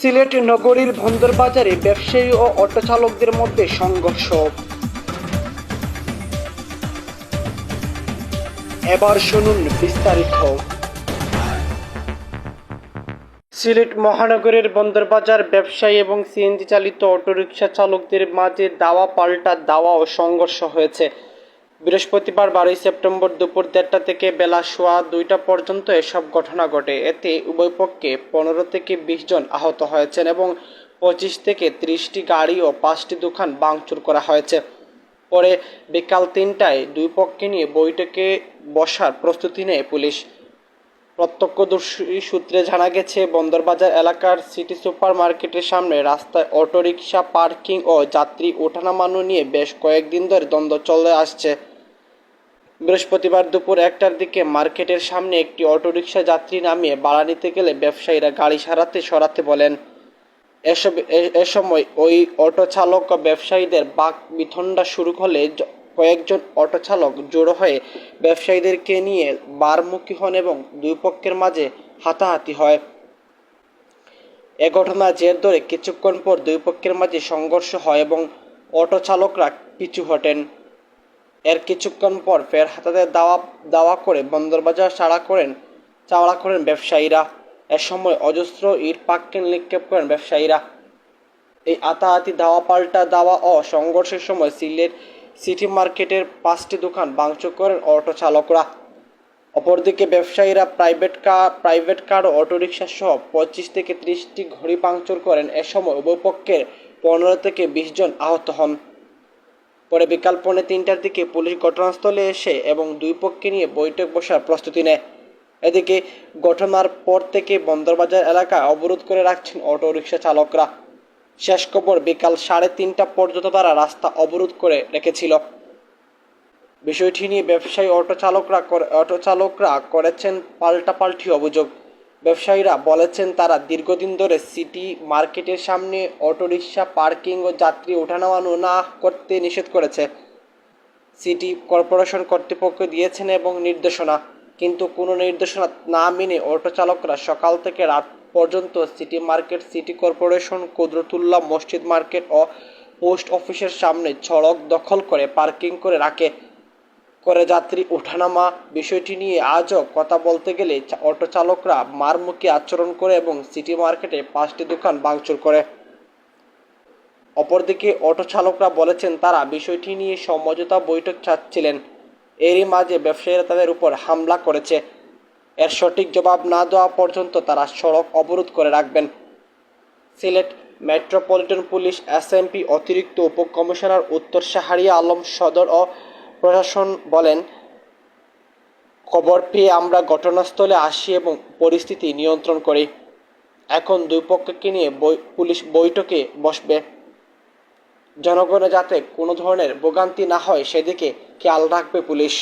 সিলেট নগরীর বন্দরবাজারে ব্যবসায়ী ও অটো চালকদের মধ্যে সংঘর্ষ। এবার শুনুন বিস্তারিত। সিলেট মহানগরের বন্দরবাজার ব্যবসায়ী এবং সিএনজি চালিত অটোরিকশা চালকদের মাঝে দাওয়া পাল্টা দাওয়া ও সংঘর্ষ হয়েছে। বৃহস্পতিবার বারোই সেপ্টেম্বর দুপুর দেড়টা থেকে বেলা সোয়া দুইটা পর্যন্ত এসব ঘটনা ঘটে। এতে উভয় পক্ষে পনেরো থেকে বিশ জন আহত হয়েছেন এবং পঁচিশ থেকে ত্রিশটি গাড়ি ও পাঁচটি দোকান ভাঙচুর করা হয়েছে। পরে বিকাল তিনটায় দুই পক্ষে নিয়ে বৈঠকে বসার প্রস্তুতি নেয় পুলিশ। প্রত্যক্ষদর্শী সূত্রে জানা গেছে, বন্দরবাজার এলাকার সিটি সুপার মার্কেটের সামনে রাস্তায় অটোরিকশা, পার্কিং ও যাত্রী ওঠানামানো নিয়ে বেশ কয়েকদিন ধরে দ্বন্দ্ব চলে আসছে। বৃহস্পতিবার দুপুর একটার দিকে মার্কেটের সামনে একটি অটোরিকশা যাত্রী নামিয়ে ভাড়া নিতে গেলে ব্যবসায়ীরা গাড়ি সারাতে সরাতে বলেন, এসব, এ- সময় ওই অটো চালক ব্যবসায়ীদের বাক বিথণ্ডা শুরু হলে কয়েকজন অটো চালক জড়ো হয়ে ব্যবসায়ীদেরকে নিয়ে বারমুখী হন এবং দুই পক্ষের মাঝে হাতাহাতি হয়। এ ঘটনা জের ধরে কিছুক্ষণ পর দুই পক্ষের মাঝে সংঘর্ষ হয় এবং অটো চালকরা পিছু হটেন। এর কিছুক্ষণ পর ফের হাতাতে দাওয়া দাওয়া করে বন্দরবাজার সাড়া করেন, চাওড়া করেন ব্যবসায়ীরা। এ সময় অজস্র ইট পাক্কেন নিক্ষেপ করেন ব্যবসায়ীরা। এই আতাহাতি দাওয়া পাল্টা দাওয়া ও সংঘর্ষের সময় সিলেট সিটি মার্কেটের পাঁচটি দোকান ভাঙচুর করেন অটো চালকরা। অপরদিকে ব্যবসায়ীরা প্রাইভেট কার প্রাইভেট কার ও অটোরিকশা সহ পঁচিশ থেকে ত্রিশটি ঘড়ি ভাঙচুর করেন। এ সময় উভয় পক্ষের পনেরো থেকে বিশ জন আহত হন। পরে বিকাল পৌনে তিনটার দিকে পুলিশ ঘটনাস্থলে এসে এবং দুই পক্ষে নিয়ে বৈঠক বসার প্রস্তুতি নেয়। এদিকে ঘটনার পর থেকে বন্দরবাজার এলাকা অবরোধ করে রাখছেন অটো রিক্সা চালকরা। শেষ খবর বিকাল সাড়ে তিনটা পর্যন্ত তারা রাস্তা অবরোধ করে রেখেছিল। বিষয়টি নিয়ে ব্যবসায়ী অটো চালকরা করে- অটো চালকরা করেছেন পাল্টাপাল্টি অভিযোগ। ব্যবসায়ীরা বলেছেন, তারা দীর্ঘদিন ধরে সিটি মার্কেটের সামনে অটোরিকশা, পার্কিং ও যাত্রী ওঠানামানো না করতে নিষেধ করেছে। সিটি কর্পোরেশন কর্তৃপক্ষ দিয়েছেন এবং নির্দেশনা, কিন্তু কোনো নির্দেশনা না মেনে অটো চালকরা সকাল থেকে রাত পর্যন্ত city market, city corporation Kudratullah মসজিদ মার্কেট ও পোস্ট অফিসের সামনে সড়ক দখল করে পার্কিং করে রাখে। করে যাত্রী ওঠানামা বিষয়টি নিয়ে আজও কথা বলতে গেলে অটো চালকরা মারমুখী আচরণ করে এবং সিটি মার্কেটে পাঁচটি দোকান ভাঙচুর করে। অপরদিকে অটো চালকরা বলেছেন, তারা বিষয়টি নিয়ে সমঝোতা বৈঠক চাচ্ছিলেন। এরই মাঝে ব্যবসায়ীরা তাদের উপর হামলা করেছে। এর সঠিক জবাব না দেওয়া পর্যন্ত তারা সড়ক অবরোধ করে রাখবেন। সিলেট মেট্রোপলিটন পুলিশ এসএমপি অতিরিক্ত উপকমিশনার উত্তর শাহরিয়া আলম সদর ও প্রশাসন বলেন খবর পেয়ে আমরা ঘটনাস্থলে আসি এবং পরিস্থিতি নিয়ন্ত্রণ করি। এখন দুই পক্ষকে নিয়ে পুলিশ বৈঠকে বসবে। জনগণে যাতে কোনো ধরনের ভোগান্তি না হয়, সেদিকে খেয়াল রাখবে পুলিশ।